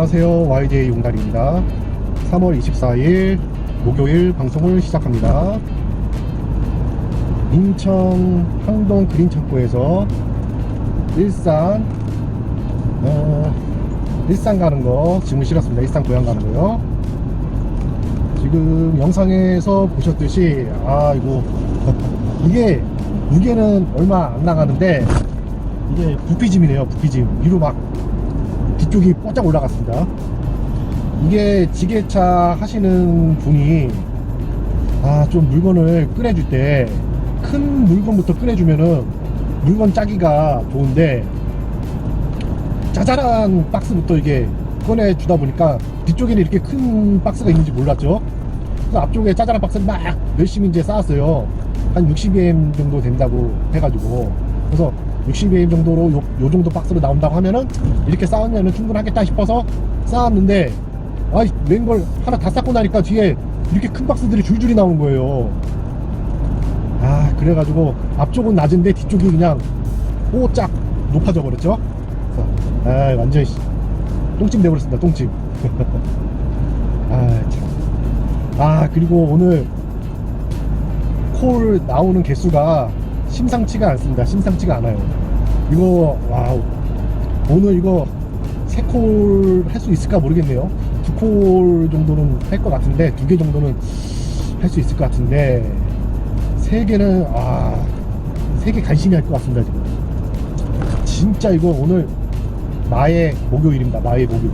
안녕하세요. YJ 용달입니다. 3월 24일 목요일 방송을 시작합니다. 인천 항동 그린 창고에서 일산 어, 일산 가는 거 지금 실었습니다. 일산 고향 가는 거요. 지금 영상에서 보셨듯이 아 이거 이게 무게는 얼마 안 나가는데 이게 부피짐이네요. 부피짐 위로 막 뒤쪽이 뽀짝 올라갔습니다. 이게 지게차 하시는 분이 아 좀 물건을 꺼내줄 때 큰 물건부터 꺼내주면은 물건 짜기가 좋은데 짜잘한 박스부터 이게 꺼내주다 보니까 뒤쪽에는 이렇게 큰 박스가 있는지 몰랐죠. 그래서 앞쪽에 짜잘한 박스를 막 열심히 이제 쌓았어요. 한 60em 정도 된다고 해가지고 그래서 60em 정도로 요, 요 정도 박스로 나온다고 하면은 이렇게 쌓으면은 충분하겠다 싶어서 쌓았는데 아이 웬걸 하나 다 쌓고 나니까 뒤에 이렇게 큰 박스들이 줄줄이 나오는 거예요. 아 그래가지고 앞쪽은 낮은데 뒤쪽이 그냥 뽀짝 높아져 버렸죠. 아 완전 히 똥찜 돼버렸습니다. 똥찜. 아 참. 아 그리고 오늘 콜 나오는 개수가 심상치가 않습니다. 심상치가 않아요. 이거 와우 오늘 이거 세 콜 할 수 있을까 모르겠네요. 두 콜 정도는 할 것 같은데 두 개 정도는 할 수 있을 것 같은데 세 개는 아세 개 간신히 할 것 같습니다 지금. 진짜 이거 오늘 나의 목요일입니다. 나의 목요일.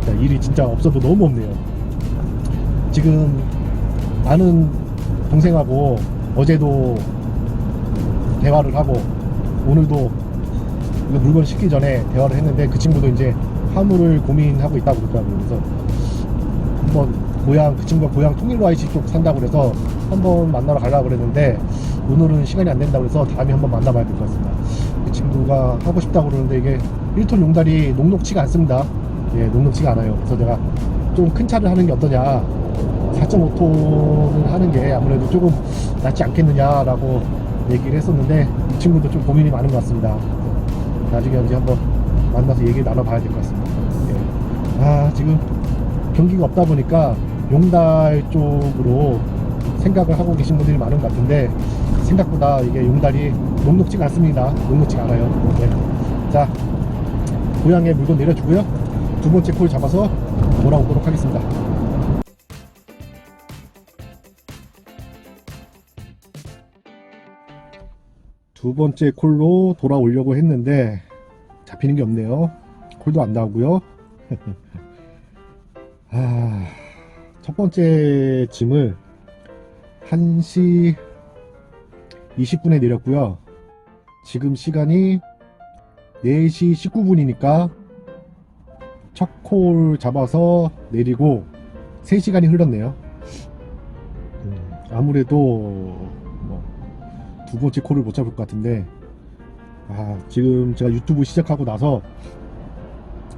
진짜 일이 진짜 없어도 너무 없네요. 지금 아는 동생하고 어제도 대화를 하고 오늘도 이거 물건 싣기 전에 대화를 했는데 그 친구도 이제 화물을 고민하고 있다고 그러더라고요. 그래서 한번 고향 그 친구가 고향 통일로 IC 쪽 산다고 그래서 한번 만나러 가려고 그랬는데 오늘은 시간이 안 된다고 그래서 다음에 한번 만나봐야 될 것 같습니다. 그 친구가 하고 싶다고 그러는데 이게 1톤 용달이 녹록치가 않습니다. 예, 녹록치가 않아요. 그래서 제가 좀 큰 차를 하는 게 어떠냐 4.5톤을 하는 게 아무래도 조금 낫지 않겠느냐라고 얘기를 했었는데 이 친구도 좀 고민이 많은 것 같습니다. 나중에 언제 한번 만나서 얘기를 나눠봐야 될 것 같습니다. 예. 아 지금 경기가 없다 보니까 용달 쪽으로 생각을 하고 계신 분들이 많은 것 같은데 생각보다 이게 용달이 녹록지가 않습니다. 녹록지가 않아요. 예. 자 고향에 물건 내려주고요. 두 번째 콜 잡아서 돌아오도록 하겠습니다. 두 번째 콜로 돌아오려고 했는데 잡히는 게 없네요. 콜도 안 나오고요. 아, 첫 번째 짐을 1시 20분에 내렸고요. 지금 시간이 4시 19분이니까 첫 콜 잡아서 내리고 3시간이 흘렀네요. 음, 아무래도 뭐 두 번째 콜을 못 잡을 것 같은데 아 지금 제가 유튜브 시작하고 나서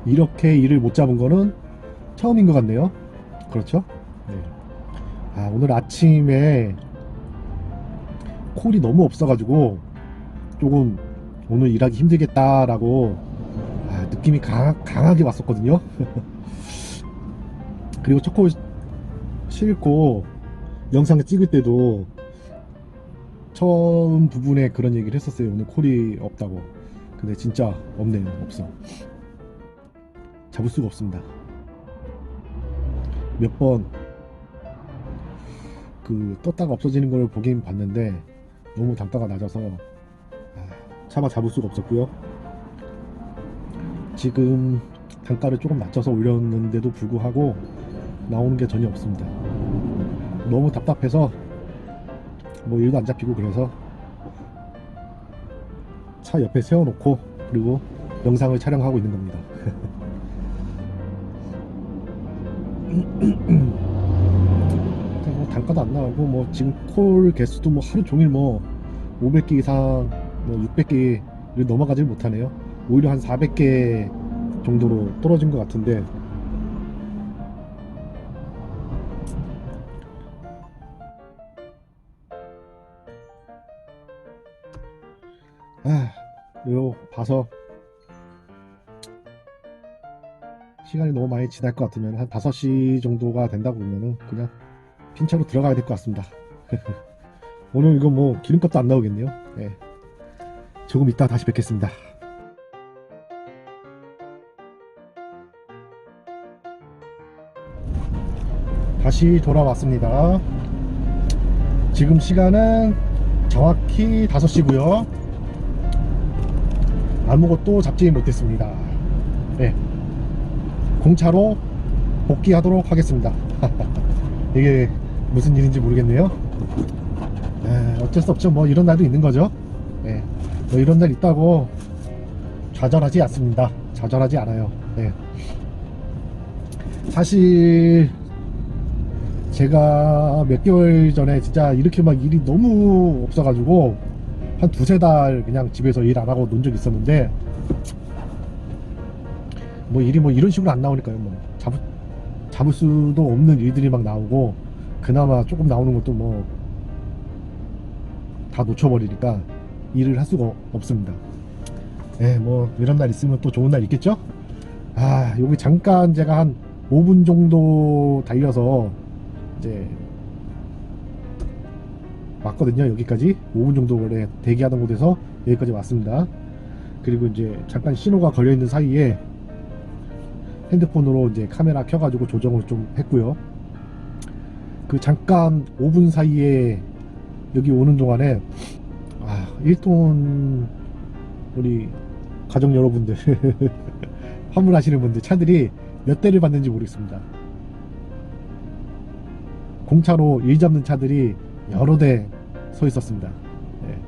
이렇게 일을 못 잡은 거는 처음인 것 같네요. 그렇죠? 네. 아 오늘 아침에 콜이 너무 없어 가지고 조금 오늘 일하기 힘들겠다라고 아, 느낌이 강, 강하게 왔었거든요. 그리고 첫콜 싣고 영상을 찍을 때도 처음 부분에 그런 얘기를 했었어요. 오늘 콜이 없다고. 근데 진짜 없네요. 없어. 잡을 수가 없습니다. 몇 번 그 떴다가 없어지는 걸 보긴 봤는데 너무 단가가 낮아서 아, 차마 잡을 수가 없었고요. 지금 단가를 조금 낮춰서 올렸는데도 불구하고 나오는 게 전혀 없습니다. 너무 답답해서 뭐 일도 안 잡히고 그래서 차 옆에 세워놓고 그리고 영상을 촬영하고 있는 겁니다. 뭐 단가도 안 나오고 뭐 지금 콜 개수도 뭐 하루 종일 뭐 500개 이상 뭐 600개를 넘어가질 못하네요. 오히려 한 400개 정도로 떨어진 것 같은데 아, 요 봐서 시간이 너무 많이 지날 것 같으면 한 5시 정도가 된다 보면은 그냥 핀차로 들어가야 될 것 같습니다. 오늘 이거 뭐 기름값도 안 나오겠네요. 예. 조금 이따 다시 뵙겠습니다. 다시 돌아왔습니다. 지금 시간은 정확히 5시고요. 아무것도 잡지 못했습니다. 네. 공차로 복귀하도록 하겠습니다. 이게 무슨 일인지 모르겠네요. 에, 어쩔 수 없죠. 뭐 이런 날도 있는 거죠. 예. 뭐 이런 날 있다고 좌절하지 않습니다. 좌절하지 않아요. 예. 사실 제가 몇 개월 전에 진짜 이렇게 막 일이 너무 없어가지고 한 두세 달 그냥 집에서 일 안 하고 논 적이 있었는데 뭐 일이 뭐 이런 식으로 안 나오니까요. 뭐 잡을, 잡을 수도 없는 일들이 막 나오고 그나마 조금 나오는 것도 뭐 다 놓쳐버리니까 일을 할 수가 없습니다. 예, 뭐 이런 날 있으면 또 좋은 날 있겠죠? 아, 여기 잠깐 제가 한 5분 정도 달려서 이제 왔거든요. 여기까지 5분 정도 원래 대기하던 곳에서 여기까지 왔습니다. 그리고 이제 잠깐 신호가 걸려 있는 사이에 핸드폰으로 이제 카메라 켜가지고 조정을 좀 했고요. 그 잠깐 5분 사이에 여기 오는 동안에 아 1톤 우리 가족 여러분들 화물하시는 분들 차들이 몇 대를 봤는지 모르겠습니다. 공차로 일 잡는 차들이 여러 대 서 있었습니다. 예.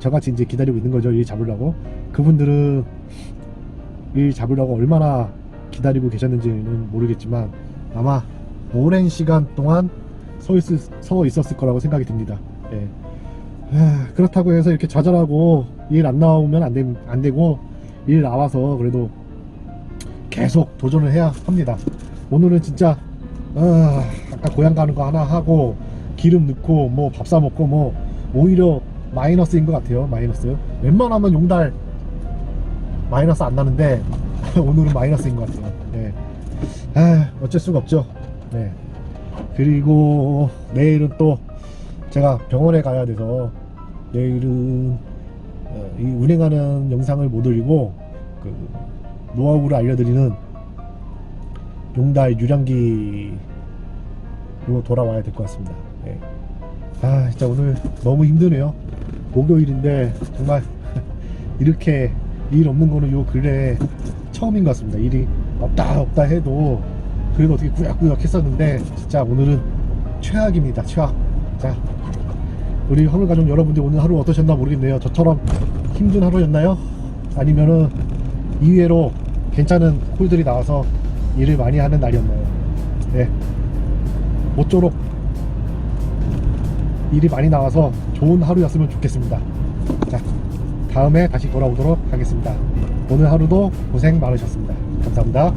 저같이 이제 기다리고 있는 거죠. 일 잡으려고. 그분들은 일 잡으려고 얼마나 기다리고 계셨는지는 모르겠지만 아마 오랜 시간 동안 서, 있, 서 있었을 거라고 생각이 듭니다. 예. 하, 그렇다고 해서 이렇게 좌절하고 일 안 나오면 안, 되, 안 되고 일 나와서 그래도 계속 도전을 해야 합니다. 오늘은 진짜 아, 아까 고향 가는 거 하나 하고 기름 넣고 뭐 밥 사 먹고 뭐 오히려 마이너스인 것 같아요. 마이너스. 웬만하면 용달 마이너스 안 나는데 오늘은 마이너스인 것 같아요. 네. 아, 어쩔 수가 없죠. 네. 그리고 내일은 또 제가 병원에 가야 돼서 내일은 어, 이 운행하는 영상을 못 올리고 그 노하우를 알려드리는 용달 유량기로 돌아와야 될 것 같습니다. 네. 아 진짜 오늘 너무 힘드네요. 목요일인데 정말 이렇게 일 없는 거는 요 근래 처음인 것 같습니다. 일이 없다 없다 해도 그래도 어떻게 꾸역꾸역 했었는데 진짜 오늘은 최악입니다. 최악. 자 우리 화물 가족 여러분들 오늘 하루 어떠셨나 모르겠네요. 저처럼 힘든 하루였나요? 아니면은 이외로 괜찮은 홀들이 나와서 일을 많이 하는 날이었나요? 네. 모쪼록 일이 많이 나와서 좋은 하루였으면 좋겠습니다. 자, 다음에 다시 돌아오도록 하겠습니다. 오늘 하루도 고생 많으셨습니다. 감사합니다.